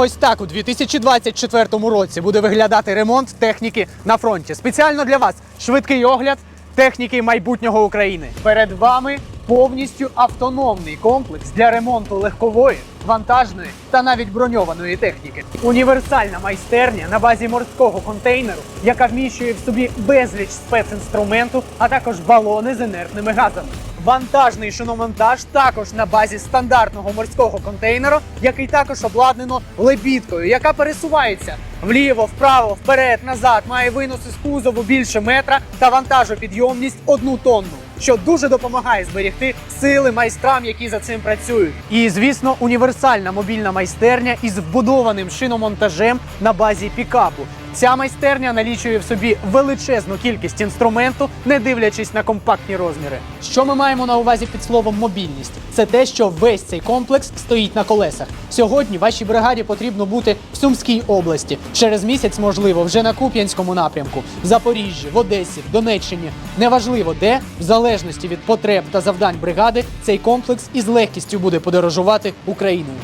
Ось так у 2024 році буде виглядати ремонт техніки на фронті. Спеціально для вас швидкий огляд техніки майбутнього України. Перед вами повністю автономний комплекс для ремонту легкової, вантажної та навіть броньованої техніки. Універсальна майстерня на базі морського контейнеру, яка вміщує в собі безліч спецінструменту, а також балони з інертними газами. Вантажний шиномонтаж також на базі стандартного морського контейнера, який також обладнано лебідкою, яка пересувається вліво, вправо, вперед, назад, має виноси з кузову більше метра та вантажопідйомність одну тонну, що дуже допомагає зберегти сили майстрам, які за цим працюють. І звісно, універсальна мобільна майстерня із вбудованим шиномонтажем на базі пікапу. Ця майстерня налічує в собі величезну кількість інструменту, не дивлячись на компактні розміри. Що ми маємо на увазі під словом мобільність? Це те, що весь цей комплекс стоїть на колесах. Сьогодні вашій бригаді потрібно бути в Сумській області. Через місяць, можливо, вже на Куп'янському напрямку, в Запоріжжі, в Одесі, в Донеччині. Неважливо де, в залежності від потреб та завдань бригади, цей комплекс із легкістю буде подорожувати Україною.